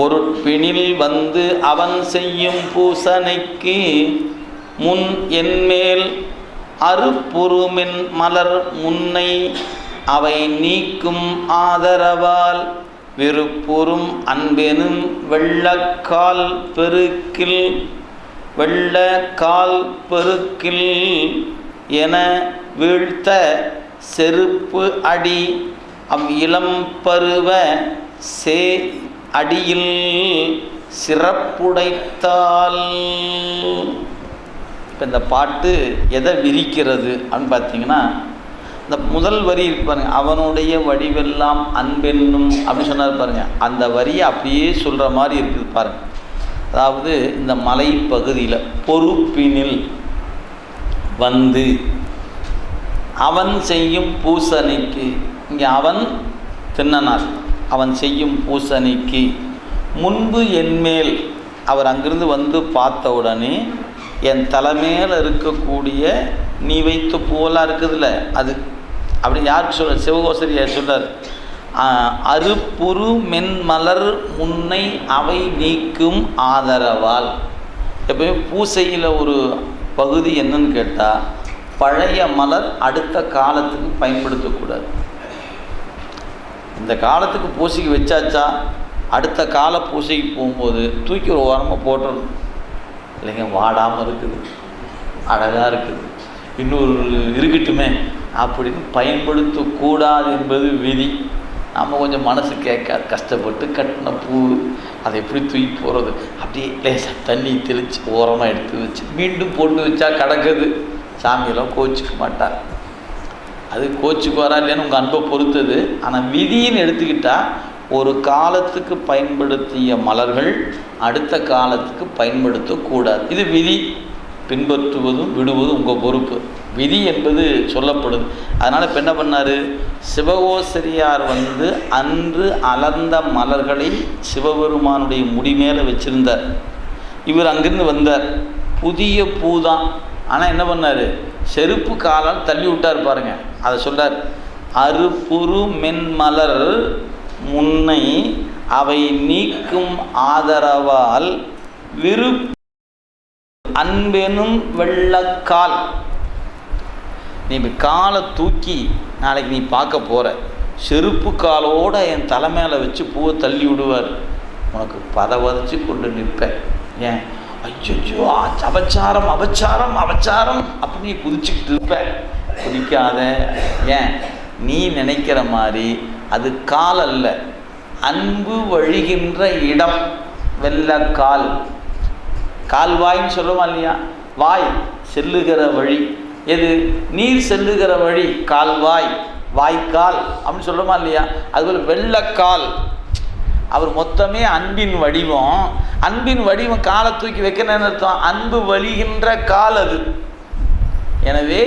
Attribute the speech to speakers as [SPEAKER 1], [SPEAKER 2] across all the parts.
[SPEAKER 1] பொருட்பினில் வந்து அவன் செய்யும் பூசனைக்கு முன் என்மேல் அருப்புறுமென் மலர் முன்னை அவை நீக்கும் ஆதரவால் விருப்புறும் அன்பெனும் வெள்ளக்கால் பெருக்கில் வெள்ளக்கால் பெருக்கில் என வீழ்த்த செருப்பு அடி அவ் இளம் பருவ சே அடியில் சிறப்புடைத்தால். இப்போ இந்த பாட்டு எதை விரிக்கிறது அப்படின்னு பார்த்தீங்கன்னா இந்த முதல் வரி பாருங்க அவனுடைய வடிவெல்லாம் அன்பென்னும் அப்படின்னு சொன்னார் பாருங்க. அந்த வரியை அப்படியே சொல்கிற மாதிரி இருக்குது பாருங்க. அதாவது இந்த மலை பகுதியில் பொறுப்பினில் வந்து அவன் செய்யும் பூசணிக்கு இங்கே அவன் தின்னனார். அவன் செய்யும் பூசணிக்கு. முன்பு என்மேல் அவர் அங்கிருந்து வந்து பார்த்த உடனே என் தலைமையில் இருக்கக்கூடிய நீ வைத்த பூவெல்லாம் இருக்குதுல்ல அது. அப்படி யார் சொல்ற சிவகோசரியார் சொல்றார். ஆஹ், மென்மலர் முன்னை அவை நீக்கும் ஆதரவால். எப்பவுமே பூசையில் ஒரு பகுதி என்னன்னு கேட்டால் பழைய மலர் அடுத்த காலத்துக்கு பயன்படுத்தக்கூடாது. இந்த காலத்துக்கு பூசைக்கு வச்சாச்சா? அடுத்த கால பூசைக்கு போகும்போது தூக்கி ஒரு ஓரமாக போட்டுடணும் இல்லைங்க வாடாமல் இருக்குது. அழகாக இருக்குது. இன்னொரு இருக்கட்டுமே அப்படின்னு பயன்படுத்தக்கூடாது என்பது விதி. நம்ம கொஞ்சம் மனசு கேட்காது. கஷ்டப்பட்டு கட்டின பூ அதை எப்படி தூக்கி போகிறது அப்படியே லேசாக தண்ணி தெளித்து ஓரமாக எடுத்து வச்சு மீண்டும் போட்டு வச்சா கிடக்குது. சாமியெல்லாம் கோச்சிக்க மாட்டார். அது கோச்சுக்கு வரா இல்லைன்னு உங்கள் அன்பை பொறுத்தது. ஆனால் விதின்னு எடுத்துக்கிட்டால் ஒரு காலத்துக்கு பயன்படுத்திய மலர்கள் அடுத்த காலத்துக்கு பயன்படுத்தக்கூடாது. இது விதி. பின்பற்றுவதும் விடுவதும் உங்கள் பொறுப்பு. விதி என்பது சொல்லப்படுது. அதனால் இப்போ என்ன பண்ணார்? சிவகோசரியார் வந்து அன்று அலர்ந்த மலர்களை சிவபெருமானுடைய முடி மேலே வச்சிருந்தார். இவர் அங்கிருந்து வந்தார். புதிய பூ தான் ஆனால் என்ன பண்ணார்? செருப்பு காலால் தள்ளி விட்டார் பாருங்க. அதை சொல்றார் அருப்புரு மென்மலர் முன்னை அவை நீக்கும் ஆதரவால் விரு அன்பெனும் வெள்ளக்கால். நீ காலை தூக்கி நாளைக்கு நீ பார்க்க போற. செருப்பு காலோட என் தலை மேலே வச்சு பூவை தள்ளி விடுவார். உனக்கு பதவதைச்சு கொண்டு நிற்பேன். ஏன்? ஐயோ அபச்சாரம் அபச்சாரம் அபச்சாரம். அப்படின்னு குதிச்சுக்கிட்டு இருப்ப. குதிக்காத. ஏன்? நீ நினைக்கிற மாதிரி அது கால் அல்ல. அன்பு வழிகின்ற இடம். வெள்ளக்கால் கால்வாய்ன்னு சொல்லுவோம் இல்லையா? வாய் செல்லுகிற வழி. எது? நீர் செல்லுகிற வழி. கால்வாய் வாய்க்கால். அப்படின்னு சொல்லுமா இல்லையா? அதுபோல் வெள்ளக்கால் அவர் மொத்தமே அன்பின் வடிவம். அன்பின் வடிவம் காலை தூக்கி வைக்கணும்னு அர்த்தம். அன்பு வழிகின்ற கால் அது. எனவே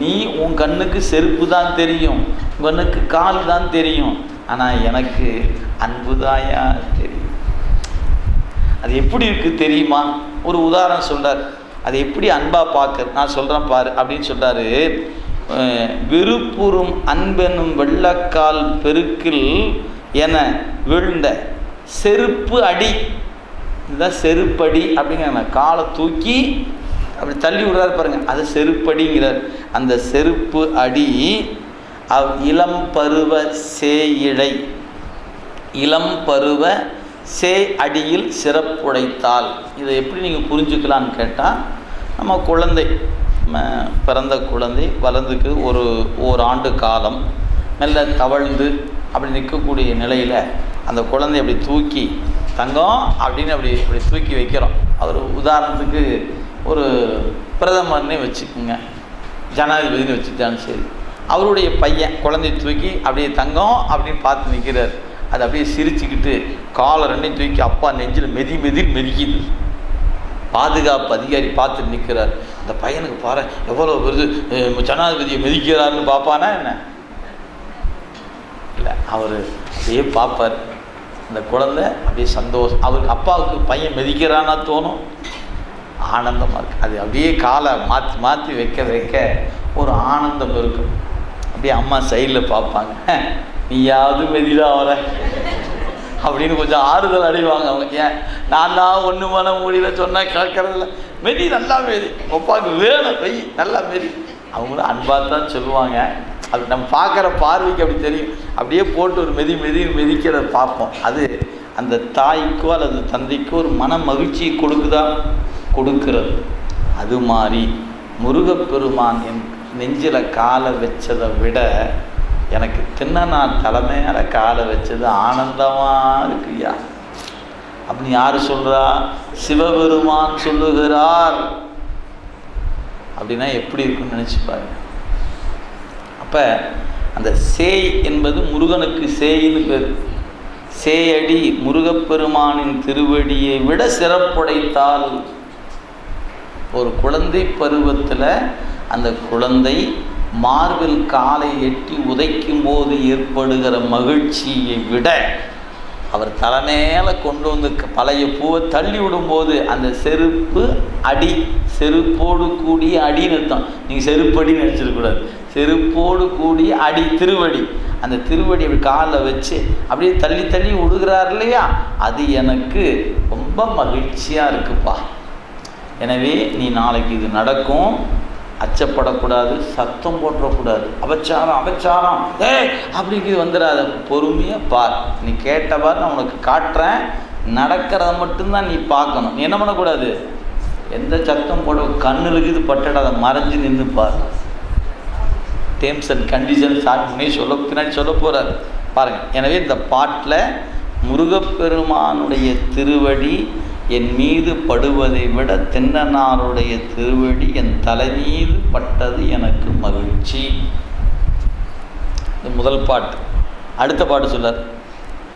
[SPEAKER 1] நீ உன் கண்ணுக்கு செருப்பு தான் தெரியும். உன் கண்ணுக்கு கால் தான் தெரியும். ஆனால் எனக்கு அன்பு தாயா தெரியும். அது எப்படி இருக்குது தெரியுமா? ஒரு உதாரணம் சொல்கிறார் அது எப்படி அன்பாக பார்க்க நான் சொல்கிறேன் பாரு அப்படின்னு சொல்கிறாரு விருப்புறும் அன்பெனும் வெள்ளக்கால் பெருக்கில் என விழுந்த செருப்பு அடி. இதுதான் செருப்படி அப்படிங்கிற காலை தூக்கி அப்படி தள்ளி விடுறாரு பாருங்க. அது செருப்படிங்கிறார். அந்த செருப்பு அடி அவ் இளம் பருவ சேயிழை. இளம் பருவ சே அடியில் சிறப்புடைத்தால் இதை எப்படி நீங்கள் புரிஞ்சுக்கலான்னு கேட்டால் நம்ம குழந்தை பிறந்த குழந்தை வளர்ந்துக்கு ஒரு ஓராண்டு காலம் நல்ல தவழ்ந்து அப்படி நிற்கக்கூடிய நிலையில் அந்த குழந்தை அப்படி தூக்கி தங்கம் அப்படின்னு அப்படி அப்படி தூக்கி வைக்கிறோம். அவர் உதாரணத்துக்கு ஒரு பிரதமர்னே வச்சுக்கோங்க. ஜனாதிபதினு வச்சுட்டாலும் சரி. அவருடைய பையன் குழந்தைய தூக்கி அப்படியே தங்கம் அப்படின்னு பார்த்து நிற்கிறார் அது அப்படியே சிரிச்சுக்கிட்டு காலை ரெண்டையும் தூக்கி அப்பா நெஞ்சில் மெதி மெதி மெதிக்குது. பாதுகாப்பு அதிகாரி பார்த்து நிற்கிறார் அந்த பையனுக்கு பாரு எவ்வளோ வருது ஜனாதிபதியை மெதிக்கிறாருன்னு பார்ப்பானா என்ன? இல்லை அவர் அப்படியே பார்ப்பார். அந்த குழந்தை அப்படியே சந்தோஷம். அவருக்கு அப்பாவுக்கு பையன் மிதிக்கிறான்னா தோணும். ஆனந்தமாக இருக்குது அது அப்படியே காலை மாற்றி மாற்றி வைக்க வைக்க ஒரு ஆனந்தம் இருக்கும். அப்படியே அம்மா சைடில் பார்ப்பாங்க. நீயாவது மெதிலாக வர அப்படின்னு கொஞ்சம் ஆறுதல் அடைவாங்க அவங்க. ஏன்? நான் தான் ஒன்று மன முடியல சொன்னால் கேட்கறதில்ல. மெதி நல்லா மெதி. ஒப்பாவுக்கு வேணும் பை நல்லா மெதி. அவங்களும் அன்பாக தான் சொல்லுவாங்க. அது நம்ம பார்க்குற பார்வைக்கு அப்படி தெரியும். அப்படியே போட்டு ஒரு மெதி மெதி மெதிக்கிறத பார்ப்போம். அது அந்த தாய்க்கோ அல்லது தந்தைக்கோ ஒரு மன மகிழ்ச்சியை கொடுக்குதா? கொடுக்கிறது. அது மாதிரி முருகப்பெருமான் என் நெஞ்சில் காலை வச்சதை விட எனக்கு தின்ன நான் தலைமையில காலை வச்சது ஆனந்தமாக இருக்குயா அப்படின்னு யார் சொல்கிறா சிவபெருமான் சொல்லுகிறார். அப்படின்னா எப்படி இருக்குன்னு நினச்சி பாருங்க. அப்போ அந்த சேய் என்பது முருகனுக்கு சேயின்னு பேர். சேயடி முருகப்பெருமானின் திருவடியை விட சிறப்புடைத்தால் ஒரு குழந்தை பருவத்தில் அந்த குழந்தை மார்பில் காலை எட்டி உதைக்கும் போது ஏற்படுகிற மகிழ்ச்சியை விட அவர் தலைமையில கொண்டு வந்து க- பழைய பூவை தள்ளி விடும்போது அந்த செருப்பு அடி செருப்போடு கூடிய அடின்னு அர்த்தம். நீங்கள் செருப்படின்னு நினச்சிடக்கூடாது. செருப்போடு கூடிய அடி திருவடி. அந்த திருவடி அப்படி காலில் வச்சு அப்படியே தள்ளி தள்ளி விடுகிறார் இல்லையா? அது எனக்கு ரொம்ப மகிழ்ச்சியாக இருக்குப்பா. எனவே நீ நாளைக்கு இது நடக்கும். அச்சப்படக்கூடாது சத்தம் போட்டுறக்கூடாது அபச்சாரம் அபச்சாரம். ஏ அப்படிங்கிறது வந்துடாத பொறுமையாக பார். நீ கேட்ட பார் நான் உனக்கு காட்டுறேன். நடக்கிறத மட்டும்தான் நீ பார்க்கணும். நீ என்ன பண்ணக்கூடாது? எந்த சத்தம் போட கண்ணில் இருக்குது பட்டடாத மறைஞ்சு நின்று பார். டேர்ம்ஸ் அண்ட் கண்டிஷன்ஸ் பண்ணி சொல்ல பின்னாடி சொல்ல போகிறார் பாருங்கள் எனவே இந்த பாட்டில் முருகப்பெருமானுடைய திருவடி என் மீது படுவதை விட தென்னனாருடைய திருவடி என் தலை மீது பட்டது எனக்கு மகிழ்ச்சி. இது முதல் பாட்டு. அடுத்த பாட்டு சொல்லார்